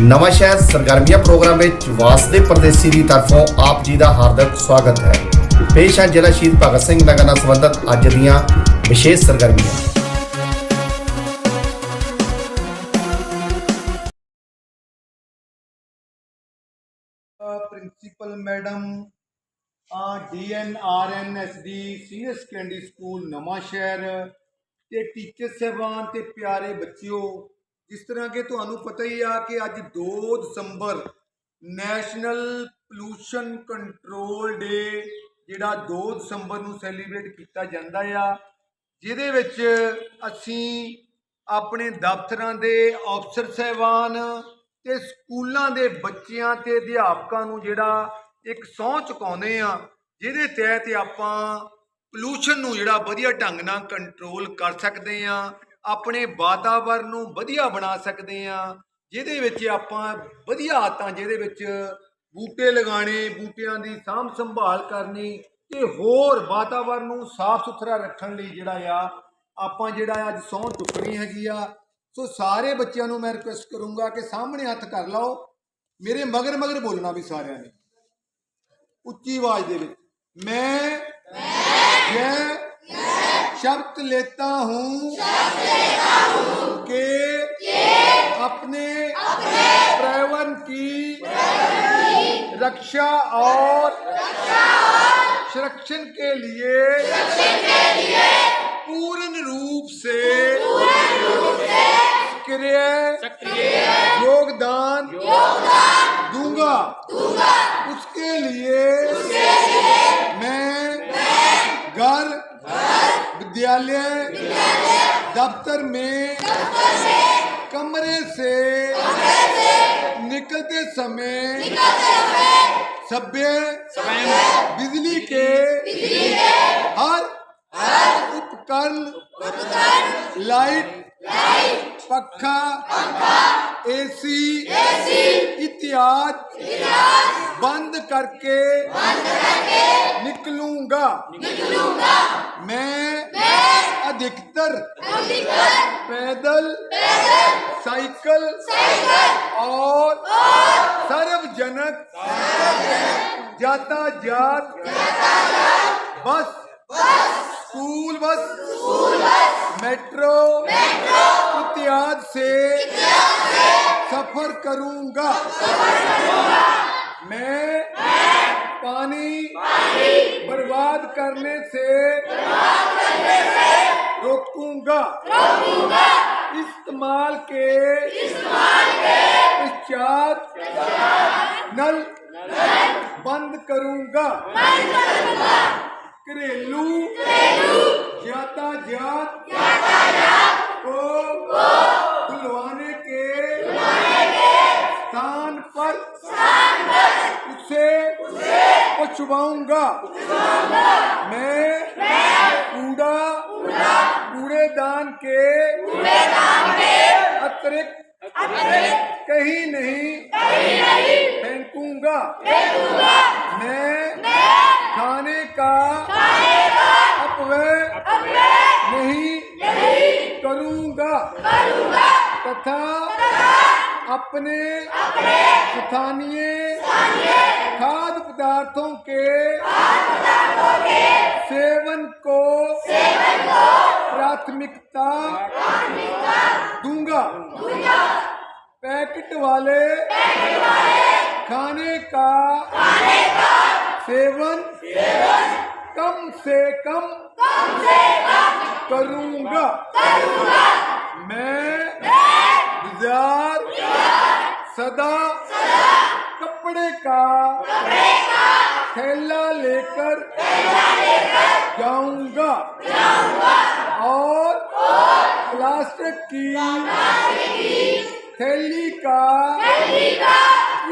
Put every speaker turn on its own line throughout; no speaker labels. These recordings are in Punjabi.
ਨਵਾਂ ਸ਼ਹਿਰ ਸਰਗਰਮੀਆਂ ਪ੍ਰੋਗਰਾਮ ਵਿੱਚ ਵਾਸਦੇ ਪਰਦੇਸੀ ਦੀ ਤਰਫੋਂ ਆਪ ਜੀ ਦਾ ਹਾਰਦਿਕ ਸਵਾਗਤ ਹੈ। ਪੇਸ਼ ਹੈ ਜ਼ਿਲ੍ਹਾ ਸ਼ਹੀਦ ਭਗਤ ਸਿੰਘ ਨਗਰ ਨਾਲ ਸੰਬੰਧਿਤ ਅੱਜ ਦੀਆਂ ਵਿਸ਼ੇਸ਼ ਸਰਗਰਮੀਆਂ।
Principal madam DNRNSD senior secondary school Nawanshahr ਤੇ ਟੀਚਰ ਸਹਿਬਾਨ ਤੇ ਪਿਆਰੇ ਬੱਚਿਓ ਜਿਸ ਤਰ੍ਹਾਂ ਕਿ ਤੁਹਾਨੂੰ ਪਤਾ ਹੀ ਆ ਕਿ ਅੱਜ 2 ਦਸੰਬਰ ਨੈਸ਼ਨਲ ਪੋਲੂਸ਼ਨ ਕੰਟਰੋਲ ਡੇ, ਜਿਹੜਾ 2 ਦਸੰਬਰ ਨੂੰ ਸੈਲੀਬ੍ਰੇਟ ਕੀਤਾ ਜਾਂਦਾ ਆ, ਜਿਹਦੇ ਵਿੱਚ ਅਸੀਂ ਆਪਣੇ ਦਫ਼ਤਰਾਂ ਦੇ ਅਫਸਰ ਸਹਿਬਾਨ ਤੇ ਸਕੂਲਾਂ ਦੇ ਬੱਚਿਆਂ ਤੇ ਅਧਿਆਪਕਾਂ ਨੂੰ ਜਿਹੜਾ ਇੱਕ ਸਹੁੰ ਚੁਕਾਉਂਦੇ ਆ, ਜਿਹਦੇ ਤਹਿਤ ਆਪਾਂ ਪੋਲੂਸ਼ਨ ਨੂੰ ਜਿਹੜਾ ਵਧੀਆ ਢੰਗ ਨਾਲ ਕੰਟਰੋਲ ਕਰ ਸਕਦੇ ਆ। ਆਪਣੇ ਵਾਤਾਵਰਨ ਨੂੰ ਵਧੀਆ ਬਣਾ ਸਕਦੇ ਆ ਜਿਹਦੇ ਵਿੱਚ ਆਪਾਂ ਵਧੀਆ ਆਦਤਾਂ, ਜਿਹਦੇ ਵਿੱਚ ਬੂਟੇ ਲਗਾਣੇ ਬੂਟਿਆਂ ਦੀ ਸਾਂਭ ਸੰਭਾਲ ਕਰਨੀ ਤੇ ਹੋਰ ਵਾਤਾਵਰਨ ਨੂੰ ਸਾਫ਼ ਸੁਥਰਾ ਰੱਖਣ ਲਈ ਜਿਹੜਾ ਆ, ਆਪਾਂ ਜਿਹੜਾ ਅੱਜ ਸਹੁੰ ਚੁੱਕਣੀ ਹੈਗੀ ਆ। ਸੋ ਸਾਰੇ ਬੱਚਿਆਂ ਨੂੰ ਮੈਂ ਰਿਕੁਐਸਟ ਕਰੂੰਗਾ ਕਿ ਸਾਹਮਣੇ ਹੱਥ ਕਰ ਲਓ। ਮੇਰੇ ਮਗਰ ਮਗਰ ਬੋਲਣਾ ਵੀ ਸਾਰਿਆਂ ਨੇ। ਉੱਚੀ ਆਵਾਜ਼ ਦੇ ਵਿੱਚ। ਮੈਂ ਮੈਂ शब्द लेता हूँ के अपने पर्यावरण की रक्षा और संरक्षण के लिए पूर्ण रूप से सक्रिय योगदान दूँगा। उसके लिए मैं घर विद्यालय। दफ्तर में। कमरे से। निकलते समय। सभ्य। बिजली के। हर। उपकरण। लाइट। पखा एसी इत्यादि बंद करके निकलूंगा मैं अधिकतर पैदल साइकिल और सार्वजनिक यातायात बस स्कूल बस मेट्रो इत्यादि से सफ़र करूँगा। मैं पानी बर्बाद करने से रोकूँगा। इस्तेमाल के पश्चात स्थान पर उसे पहुंचवाऊंगा मैं कूड़ा कूड़ेदान के अतिरिक्त कहीं नहीं फेंकूंगा मैं खाने का अपव्यय नहीं करूंगा तथा अपने स्थानीय खाद्य पदार्थों के सेवन को प्राथमिकता दूँगा। पैकेट वाले खाने का सेवन कम से कम करूँगा। मैं बाज़ार सदा। कपड़े का। थैला लेकर जाऊँगा। और प्लास्टिक की थैली का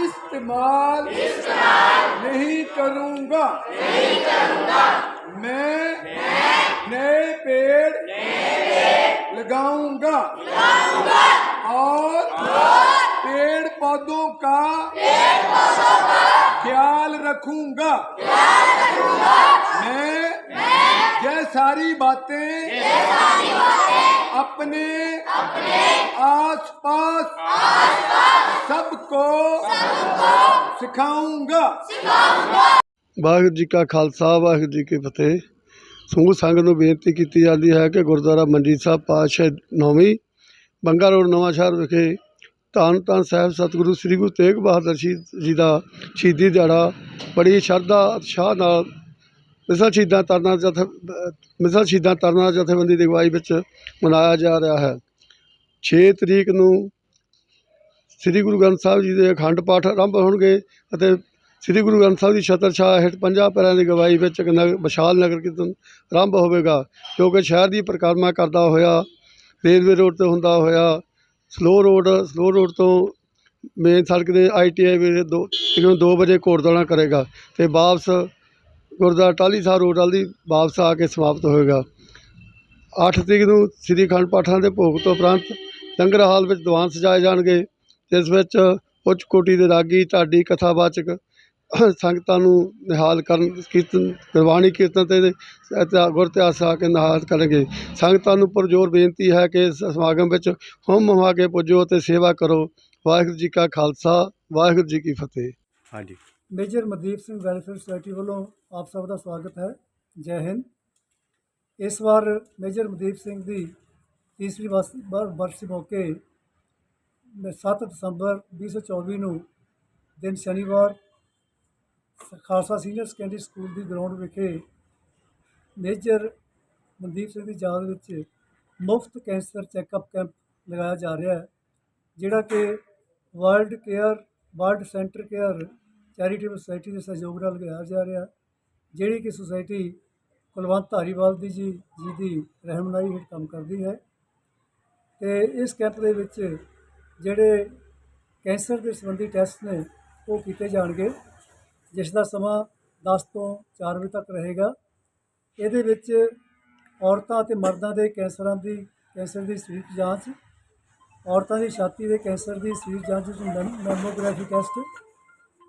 इस्तेमाल नहीं करूँगा। मैं नए पेड़ लगाऊँगा। और पेड़ पौधों का ख्याल रखूंगा मैं यह सारी बातें अपने आसपास सब सबको सिखाऊंगा
ਵਾਹਿਗੁਰੂ ਜੀ ਕਾ ਖਾਲਸਾ ਵਾਹਿਗੁਰੂ ਜੀ ਕੀ ਫਤਿਹ ਸਮੂਹ ਸੰਗਤ ਨੂੰ ਬੇਨਤੀ ਕੀਤੀ ਜਾਂਦੀ ਹੈ ਕਿ ਗੁਰਦੁਆਰਾ ਮਨਜੀਤ ਸਾਹਿਬ ਪਾਤਸ਼ਾਹ ਨੌਵੀਂ ਬੰਗਾ ਰੋਡ, ਨਵਾਂ ਸ਼ਹਿਰ ਵਿਖੇ ਧੰਨ ਧੰਨ ਸਾਹਿਬ ਸਤਿਗੁਰੂ ਸ੍ਰੀ ਗੁਰੂ ਤੇਗ ਬਹਾਦਰ ਸ਼ਹੀਦ ਜੀ ਦਾ ਸ਼ਹੀਦੀ ਦਿਹਾੜਾ, ਬੜੀ ਸ਼ਰਧਾ, ਉਤਸ਼ਾਹ ਨਾਲ ਮਿਸਲ ਸ਼ਹੀਦਾਂ ਤਰਨਾ ਜਥੇ, ਮਿਸਲ ਸ਼ਹੀਦਾਂ ਤਰਨਾ ਜਥੇਬੰਦੀ ਦੀ ਅਗਵਾਈ ਵਿੱਚ ਮਨਾਇਆ ਜਾ ਰਿਹਾ ਹੈ। 6 ਤਰੀਕ ਨੂੰ ਸ੍ਰੀ ਗੁਰੂ ਗ੍ਰੰਥ ਸਾਹਿਬ ਜੀ ਦੇ ਅਖੰਡ ਪਾਠ ਆਰੰਭ ਹੋਣਗੇ ਅਤੇ ਸ੍ਰੀ ਗੁਰੂ ਗ੍ਰੰਥ ਸਾਹਿਬ ਦੀ ਛਤਰ ਹੇਠ ਪੰਜਾਂ ਪੈਰਾਂ ਦੀ ਗਵਾਹੀ ਵਿੱਚ ਇੱਕ ਨਗ, ਵਿਸ਼ਾਲ ਨਗਰ ਕੀਰਤਨ ਆਰੰਭ ਹੋਵੇਗਾ, ਜੋ ਕਿ ਸ਼ਹਿਰ ਦੀ ਪਰਿਕਰਮਾ ਕਰਦਾ ਹੋਇਆ ਰੇਲਵੇ ਰੋਡ ਤੇ ਹੁੰਦਾ ਹੋਇਆ, ਸਲੋ ਰੋਡ ਸਲੋ ਰੋਡ ਤੋਂ ਮੇਨ ਸੜਕ ਦੇ ਆਈਟੀਆਈ ਵੇ ਦੋ, ਤਕਰੀਬਨ 2 ਵਜੇ ਘੋੜਦੌੜਾ ਕਰੇਗਾ ਤੇ ਵਾਪਸ ਗੁਰਦੁਆਰਾ ਟਾਹਲੀ ਸਾਹਿਬ ਰੋਡ ਵਾਲੀ ਵਾਪਸ ਆ ਕੇ ਸਮਾਪਤ ਹੋਏਗਾ। 8 ਤਰੀਕ ਨੂੰ ਸ੍ਰੀ ਅਖੰਡ ਪਾਠਾਂ ਦੇ ਭੋਗ ਤੋਂ ਉਪਰੰਤ ਲੰਗਰ ਹਾਲ ਵਿੱਚ ਦੀਵਾਨ ਸਜਾਏ ਜਾਣਗੇ, ਜਿਸ ਵਿੱਚ ਉੱਚ ਕੋਟੀ ਦੇ ਰਾਗੀ ਢਾਡੀ ਕਥਾਵਾਚਕ ਸੰਗਤਾਂ ਨੂੰ ਨਿਹਾਲ ਕਰਨ ਕੀਰਤਨ ਗੁਰਬਾਣੀ ਕੀਰਤਨ ਤੇ ਅਤੇ ਗੁਰ ਇਤਿਹਾਸ ਆ ਕੇ ਨਿਹਾਲ ਕਰਨਗੇ। ਸੰਗਤਾਂ ਨੂੰ ਪੁਰਜੋਰ ਬੇਨਤੀ ਹੈ ਕਿ ਇਸ ਸਮਾਗਮ ਵਿੱਚ ਹੁਮ ਹੁਮਾ ਕੇ ਪੁੱਜੋ ਅਤੇ ਸੇਵਾ ਕਰੋ। ਵਾਹਿਗੁਰੂ ਜੀ ਕਾ ਖਾਲਸਾ ਵਾਹਿਗੁਰੂ ਜੀ ਕੀ ਫਤਿਹ।
ਹਾਂਜੀ।
Major Mandeep Singh welfare society ਵੱਲੋਂ ਆਪ ਸਭ ਦਾ ਸਵਾਗਤ ਹੈ। ਜੈ ਹਿੰਦ। ਇਸ ਵਾਰ ਮੇਜਰ ਮਨਦੀਪ ਸਿੰਘ ਦੀ ਤੀਸਰੀ ਬਰਸੀ ਮੌਕੇ ਮੈਂ 7 ਦਸੰਬਰ 2024 ਨੂੰ ਦਿਨ ਸ਼ਨੀਵਾਰ ਖਾਲਸਾ ਸੀਨੀਅਰ ਸੈਕੰਡਰੀ ਸਕੂਲ ਦੀ ਗਰਾਊਂਡ ਵਿਖੇ ਮੇਜਰ ਮਨਦੀਪ ਸਿੰਘ ਦੀ ਯਾਦ ਵਿੱਚ ਮੁਫਤ ਕੈਂਸਰ ਚੈੱਕਅਪ ਕੈਂਪ ਲਗਾਇਆ ਜਾ ਰਿਹਾ ਹੈ, ਜਿਹੜਾ ਕਿ world care, world centre care, charitable society ਦੇ ਸਹਿਯੋਗ ਨਾਲ ਲਗਾਇਆ ਜਾ ਰਿਹਾ ਜਿਹੜੀ ਕਿ ਸੁਸਾਇਟੀ ਕੁਲਵੰਤ ਧਾਰੀਵਾਲ ਦੀ ਜੀ ਜੀ ਦੀ ਰਹਿਨੁਮਾਈ ਹੇਠ ਕੰਮ ਕਰਦੀ ਹੈ ਤੇ ਇਸ ਕੈਂਪ ਦੇ ਵਿੱਚ ਜਿਹੜੇ ਕੈਂਸਰ ਦੇ ਸੰਬੰਧੀ ਟੈਸਟ ਨੇ ਉਹ ਕੀਤੇ ਜਾਣਗੇ। ਜਿਸ ਦਾ ਸਮਾਂ 10 ਤੋਂ 4 ਵਜੇ ਤੱਕ ਰਹੇਗਾ। ਇਹਦੇ ਵਿੱਚ ਔਰਤਾਂ ਅਤੇ ਮਰਦਾਂ ਦੇ ਕੈਂਸਰਾਂ ਦੀ, ਕੈਂਸਰ ਦੀ ਸਰੀਰਕ ਜਾਂਚ, ਔਰਤਾਂ ਦੀ ਛਾਤੀ ਦੇ ਕੈਂਸਰ ਦੀ ਸਰੀਰ ਜਾਂਚ ਵਿੱਚ ਮੈਮੋਗ੍ਰਾਫੀ ਟੈਸਟ,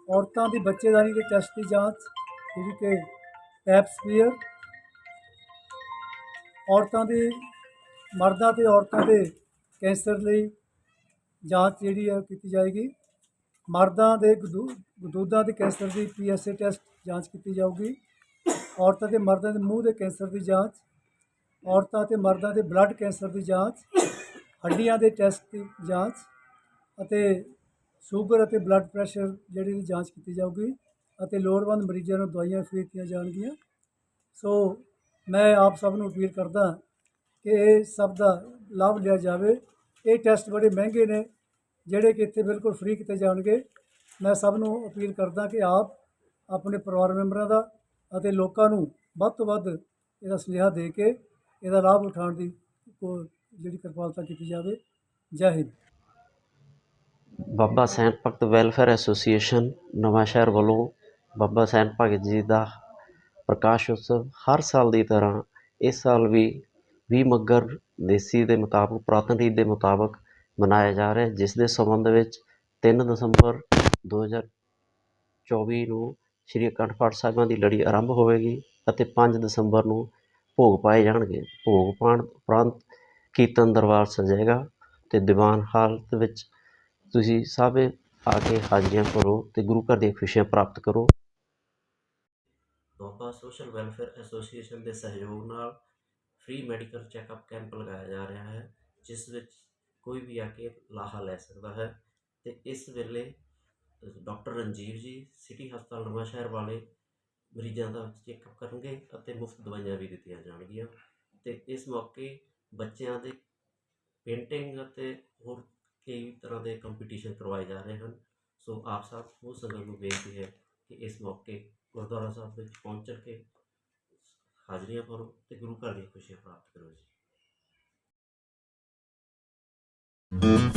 ਔਰਤਾਂ ਦੀ ਬੱਚੇਦਾਰੀ ਦੇ ਟੈਸਟ ਦੀ ਜਾਂਚ, ਜਿਹੜੀ ਕਿ ਪੈਪਸਮੀਅਰ ਔਰਤਾਂ ਦੀ, ਮਰਦਾਂ ਤੇ ਔਰਤਾਂ ਦੇ ਕੈਂਸਰ ਲਈ ਜਾਂਚ ਜਿਹੜੀ ਹੈ ਉਹ ਕੀਤੀ ਜਾਏਗੀ। ਮਰਦਾਂ ਦੇ ਗਦੂ- ਗਦੂਦਾਂ ਦੇ ਕੈਂਸਰ ਦੀ ਪੀਐਸਏ ਟੈਸਟ ਜਾਂਚ ਕੀਤੀ ਜਾਊਗੀ। ਔਰਤਾਂ ਤੇ ਮਰਦਾਂ ਦੇ ਮੂੰਹ ਦੇ ਕੈਂਸਰ ਦੀ ਜਾਂਚ, ਔਰਤਾਂ ਤੇ ਮਰਦਾਂ ਦੇ ਬਲੱਡ ਕੈਂਸਰ ਦੀ ਜਾਂਚ, ਹੱਡੀਆਂ ਦੇ ਟੈਸਟ ਦੀ ਜਾਂਚ ਅਤੇ ਸ਼ੂਗਰ ਅਤੇ ਬਲੱਡ ਪ੍ਰੈਸ਼ਰ ਜਿਹੜੀ ਦੀ ਜਾਂਚ ਕੀਤੀ ਜਾਊਗੀ ਅਤੇ ਲੋੜਵੰਦ ਮਰੀਜ਼ਾਂ ਨੂੰ ਦਵਾਈਆਂ ਫ੍ਰੀ ਦਿੱਤੀਆਂ ਜਾਣਗੀਆਂ। ਸੋ ਮੈਂ ਆਪ ਸਭ ਨੂੰ ਅਪੀਲ ਕਰਦਾ ਕਿ ਇਹ ਸਭ ਦਾ ਲਾਭ ਲਿਆ ਜਾਵੇ। ਇਹ ਟੈਸਟ ਬੜੇ ਮਹਿੰਗੇ ਨੇ। ਜਿਹੜੇ ਕਿ ਇੱਥੇ ਬਿਲਕੁਲ ਫ੍ਰੀ ਕੀਤੇ ਜਾਣਗੇ, ਮੈਂ ਸਭ ਨੂੰ ਅਪੀਲ ਕਰਦਾ ਕਿ ਆਪ ਆਪਣੇ ਪਰਿਵਾਰ ਮੈਂਬਰਾਂ ਦਾ ਅਤੇ ਲੋਕਾਂ ਨੂੰ ਵੱਧ ਤੋਂ ਵੱਧ ਇਹਦਾ ਸੁਨੇਹਾ ਦੇ ਕੇ ਇਹਦਾ ਲਾਭ ਉਠਾਉਣ ਦੀ ਕੋ ਜਿਹੜੀ ਕਿਰਪਾਲਤਾ ਕੀਤੀ ਜਾਵੇ। ਜੈ Hind.
Baba saint Bhagat welfare association Nawanshahr ਵੱਲੋਂ ਬਾਬਾ ਸੈਂਟ ਭਗਤ ਜੀ ਦਾ ਪ੍ਰਕਾਸ਼ ਉਤਸਵ ਹਰ ਸਾਲ ਦੀ ਤਰ੍ਹਾਂ ਇਸ ਸਾਲ ਵੀ 20 ਮੱਗਰ ਦੇਸੀ ਦੇ ਮੁਤਾਬਕ, ਪੁਰਾਤਨ ਰੀਤ ਦੇ ਮੁਤਾਬਕ ਮਨਾਇਆ ਜਾ ਰਿਹਾ ਜਿਸ ਦੇ ਸੰਬੰਧ ਵਿੱਚ ਤਿੰਨ ਦਸੰਬਰ 2024 ਨੂੰ ਸ਼੍ਰੀ ਅਖੰਡ ਪਾਠ ਸਾਹਿਬਾਂ ਦੀ ਲੜੀ ਆਰੰਭ ਹੋਵੇਗੀ ਅਤੇ ਪੰਜ ਦਸੰਬਰ ਨੂੰ ਭੋਗ ਪਾਏ ਜਾਣਗੇ। ਭੋਗ ਪਾਉਣ ਉਪਰੰਤ ਕੀਰਤਨ ਦਰਬਾਰ ਸਜੇਗਾ ਅਤੇ ਦੀਵਾਨ ਹਾਲਤ ਵਿੱਚ ਤੁਸੀਂ ਸਭ ਆ ਕੇ ਹਾਜ਼ਰੀਆਂ ਭਰੋ ਅਤੇ ਗੁਰੂ ਘਰ ਦੀਆਂ ਖੁਸ਼ੀਆਂ ਪ੍ਰਾਪਤ ਕਰੋ। ਬਾਬਾ ਸੋਸ਼ਲ ਵੈਲਫੇਅਰ ਐਸੋਸੀਏਸ਼ਨ ਦੇ ਸਹਿਯੋਗ ਨਾਲ ਫ੍ਰੀ ਮੈਡੀਕਲ ਚੈੱਕਅਪ ਕੈਂਪ ਲਗਾਇਆ ਜਾ ਰਿਹਾ ਹੈ, ਜਿਸ ਵਿੱਚ ਕੋਈ ਵੀ ਆ ਕੇ ਲਾਹਾ ਲੈ ਸਕਦਾ ਹੈ। ਤੇ ਇਸ ਵੇਲੇ ਡਾਕਟਰ ਰਣਜੀਵ ਜੀ ਸਿਟੀ ਹਸਪਤਾਲ ਨਵਾਂ ਸ਼ਹਿਰ ਵਾਲੇ ਮਰੀਜ਼ਾਂ ਦਾ ਚੈੱਕਅਪ ਕਰਨਗੇ ਅਤੇ ਮੁਫਤ ਦਵਾਈਆਂ ਵੀ ਦਿੱਤੀਆਂ ਜਾਣਗੀਆਂ। ਤੇ ਇਸ ਮੌਕੇ ਬੱਚਿਆਂ ਦੇ ਪੇਂਟਿੰਗ ਅਤੇ ਹੋਰ ਕਈ ਤਰ੍ਹਾਂ ਦੇ ਕੰਪੀਟੀਸ਼ਨ ਕਰਵਾਏ ਜਾ ਰਹੇ ਹਨ। ਸੋ ਆਪ ਸਭ ਨੂੰ ਸੰਗਤ ਨੂੰ ਬੇਨਤੀ ਹੈ ਕਿ ਇਸ ਮੌਕੇ ਗੁਰਦੁਆਰਾ ਸਾਹਿਬ ਵਿੱਚ ਪਹੁੰਚ ਕੇ ਹਾਜ਼ਰੀਆਂ ਭਰੋ ਤੇ ਗੁਰੂ ਘਰ ਦੀਆਂ ਖੁਸ਼ੀਆਂ ਪ੍ਰਾਪਤ ਕਰੋ ਜੀ।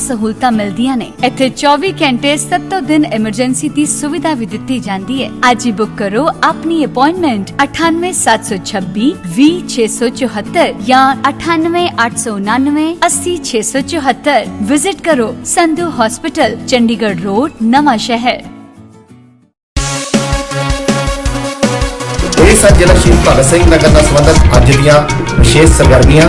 ਸਹੂਲਤਾਂ ਮਿਲਦੀਆਂ ਨੇ ਇੱਥੇ 24 ਘੰਟੇ 7 ਦਿਨ ਐਮਰਜੈਂਸੀ ਦੀ ਸੁਵਿਧਾ ਵੀ ਦਿੱਤੀ ਜਾਂਦੀ ਹੈ ਅੱਜ ਹੀ ਬੁੱਕ ਕਰੋ ਆਪਣੀ ਅਪਾਇੰਟਮੈਂਟ 98726 20674 ਜਾਂ 98899 80674 ਵਿਜ਼ਿਟ ਕਰੋ ਸੰਧੂ ਹਸਪੀਟਲ ਚੰਡੀਗੜ੍ਹ ਰੋਡ ਨਵਾਂ ਸ਼ਹਿਰ
ਇਹ ਸਨ ਜ਼ਿਲ੍ਹਾ ਸ਼ਹੀਦ ਭਗਤ ਸਿੰਘ ਨਗਰ ਨਾਲ ਸੰਬੰਧਿਤ ਅੱਜ ਦੀਆਂ ਵਿਸ਼ੇਸ਼ ਸਰਗਰਮੀਆਂ